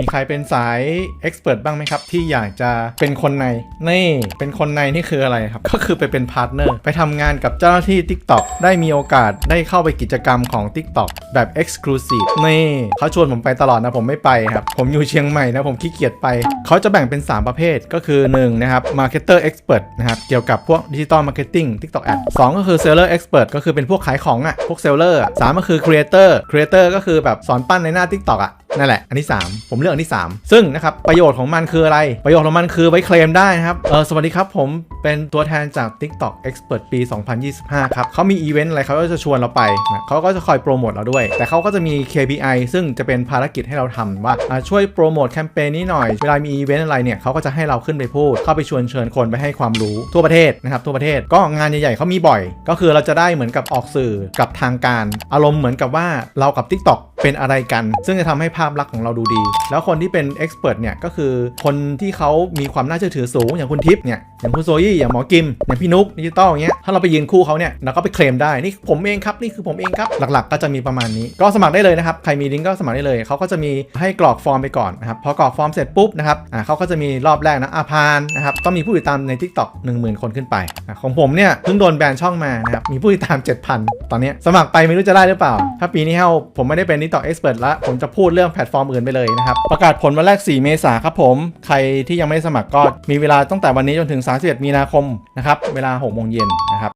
มีใครเป็นสายเอ็กซ์เพรสบ้างไหมครับ ที่อยากจะเป็นคนในนี่เป็นคนในนี่คืออะไรครับ ก็คือไปเป็นพาร์ทเนอร์ไปทำงานกับเจ้าหน้าที่ TikTok ได้มีโอกาสได้เข้าไปกิจกรรมของ TikTok แบบ Exclusive นี่เขาชวนผมไปตลอดนะผมไม่ไปครับ ผมอยู่เชียงใหม่นะผมขี้เกียจไป เขาจะแบ่งเป็น 3 ประเภทก็คือ 1 นะครับ Marketer Expert นะครับ เกี่ยวกับพวกดิจิตอลมาร์เก็ตติ้ง TikTok Ad 2 ก็คือ Seller Expert ก็คือเป็นพวกขายของอะ่ะพวกเซลเลอร์สามก็คือ Creator Creator ก็คือแบบสอนปั้นในหน้า TikTok อะ นั่นแหละ อันที่ 3 ผมเลือกอันที่ 3 ซึ่งนะครับประโยชน์ของมันคืออะไร ประโยชน์ของมันคือไว้เคลมได้นะครับ เออสวัสดีครับผมเป็นตัวแทนจาก TikTok Expert ปี 2025 ครับเขามีอีเวนต์อะไรเขาก็จะชวนเราไปนะเขาก็จะคอยโปรโมทเราด้วย แต่เขาก็จะมี KPI ซึ่งจะเป็นภารกิจให้เราทำว่าอ่าช่วยโปรโมทแคมเปญนี้หน่อย เวลามีอีเวนต์อะไรเนี่ยเขาก็จะให้เราขึ้นไปพูด เข้าไปชวนเชิญคนไปให้ความรู้ทั่วประเทศนะครับทั่วประเทศก็งานใหญ่ๆเขามีบ่อย ก็คือเราจะได้เหมือนกับออกสื่อกับทางการ อารมณ์เหมือนกับว่าเรากับ TikTok เป็นอะไรกัน ซึ่งจะทำให้ภาพลักษณ์ของเราดูดี แล้วคนที่เป็นเอ็กซ์เพรสเนี่ยก็คือคนที่เขามีความน่าเชื่อถือสูงอย่างคุณทิพย์เนี่ยอย่างคุณโซยี่อย่างหมอกิมอย่างพี่นุ๊กดิจิตอลอย่างเงี้ยถ้าเราไปยืนคู่เขาเนี่ยเราก็ไปเคลมได้นี่ผมเองครับนี่คือผมเองครับหลักๆ ก็จะมีประมาณนี้ ก็สมัครได้เลยนะครับใครมีลิงก์ก็สมัครได้เลยเขาก็จะมีให้กรอกฟอร์มไปก่อนนะครับพอกรอกฟอร์มเสร็จปุ๊บนะครับอ่าเขาก็จะมีรอบแรกนะอาพานนะครับต้องมีผู้ติดตามใน TikTok 10,000คนขึ้นไปอะของผมเนี่ยเพิ่งโดนแบนช่องมานะครับมีผู้ติดตาม 7,000 ตอนนี้สมัครไปไม่รู้จะได้หรือเปล่า ถ้าปีนี้เฮาผมไม่ได้เป็น TikTok Expert ละ ผมจะพูดเรื่องแพลตฟอร์มอื่นไปเลยนะครับ ประกาศผลวันแรก 4 เมษาครับผม ใครที่ยังไม่สมัครก็มีเวลาตั้งแต่วันนี้จนถึง 31 มีนาคมนะครับ เวลา 6 โมงเย็นนะครับ